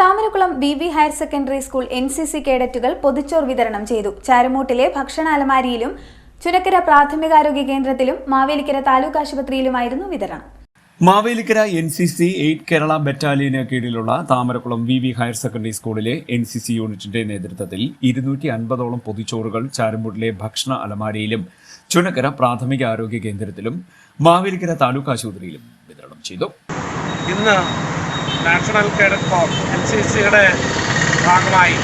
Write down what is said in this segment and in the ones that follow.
Thamarakkulam B V higher secondary school N C C കേഡറ്റുകൾ പൊതിച്ചോർ വിതരണം ചെയ്തു. ചാരമൂട്ടിലെ ഭക്ഷണ അലമാരിയിലും ചുനക്കര പ്രാഥമികാരോഗ്യ കേന്ദ്രത്തിലും മാവേലിക്കര താലൂക്ക് ആശുപത്രിയിലുമായിരുന്നു വിതരണം. Mavelikkara N C C eight Kerala ബറ്റാലിയന് കീഴിലുള്ള Thamarakkulam V V higher secondary സ്കൂളിലെ എൻ സി സി യൂണിറ്റിന്റെ നേതൃത്വത്തിൽ ഇരുന്നൂറ്റി അൻപതോളം പൊതിച്ചോറുകൾ ചാരമ്പൂട്ടിലെ ഭക്ഷണ അലമാരയിലും ചുനക്കര പ്രാഥമിക ആരോഗ്യ കേന്ദ്രത്തിലും മാവേലിക്കര താലൂക്ക് ആശുപത്രിയിലും വിതരണം ചെയ്തു. ഇന്ന് national cadet corps N C സിയുടെ ഭാഗമായി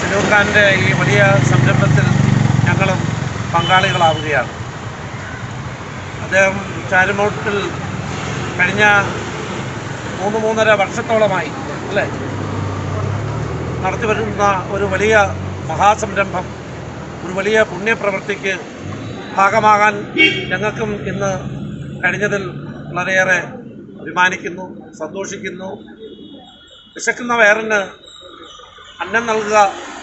സിനൂർ ഖാന്റെ ഈ വലിയ സംരംഭത്തിൽ ഞങ്ങളും പങ്കാളികളാവുകയാണ്. അദ്ദേഹം ചാരുമോട്ടിൽ കഴിഞ്ഞ മൂന്ന് മൂന്നര വർഷത്തോളമായി അല്ലേ? നടത്തി വരുന്ന ഒരു വലിയ മഹാസംരംഭം ഒരു വലിയ പുണ്യപ്രവൃത്തിക്ക് ഭാഗമാകാൻ ഞങ്ങൾക്കും ഇന്ന് കഴിഞ്ഞതിൽ വളരെയേറെ അഭിമാനിക്കുന്നു സന്തോഷിക്കുന്നു. വിശക്കുന്ന വയറിന് അന്നം നൽകുക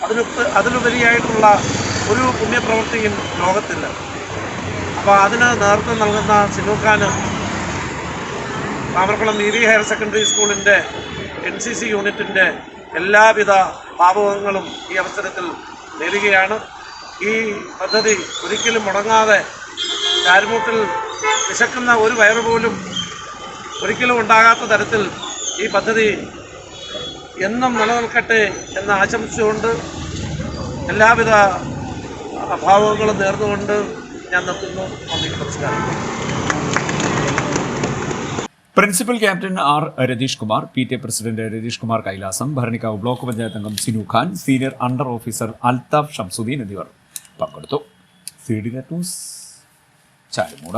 അതിനു അതിലുപരിയായിട്ടുള്ള ഒരു പുണ്യപ്രവൃത്തിയും ലോകത്തില്ല. അപ്പോൾ അതിന് നേതൃത്വം നൽകുന്ന സിനുഖാന് താമരക്കുളം നീതി ഹയർ സെക്കൻഡറി സ്കൂളിന്റെ എൻ സി സി യൂണിറ്റിന്റെ എല്ലാവിധ ഭാവങ്ങളും ഈ അവസരത്തിൽ നേരുകയാണ്. ഈ പദ്ധതി ഒരിക്കലും മുടങ്ങാതെ ചാരുമൂട്ടിൽ വിശക്കുന്ന ഒരു വയറ് പോലും ഒരിക്കലും ഉണ്ടാകാത്ത തരത്തിൽ ഈ പദ്ധതി എന്നും നിലനിൽക്കട്ടെ എന്ന് ആശംസിച്ചുകൊണ്ട് എല്ലാവിധ അഭാവങ്ങളും നേർന്നുകൊണ്ട് ഞാൻ നിർത്തുന്നു. നന്ദി നമസ്കാരം. Principal captain R Ratheesh Kumar P T A president Ratheesh Kumar Kailasam Bharanikkavu block panchayat അംഗം Sinu Khan senior under officer Althaf Shamsuddin എന്നിവർ പങ്കെടുത്തു. C D news Charummood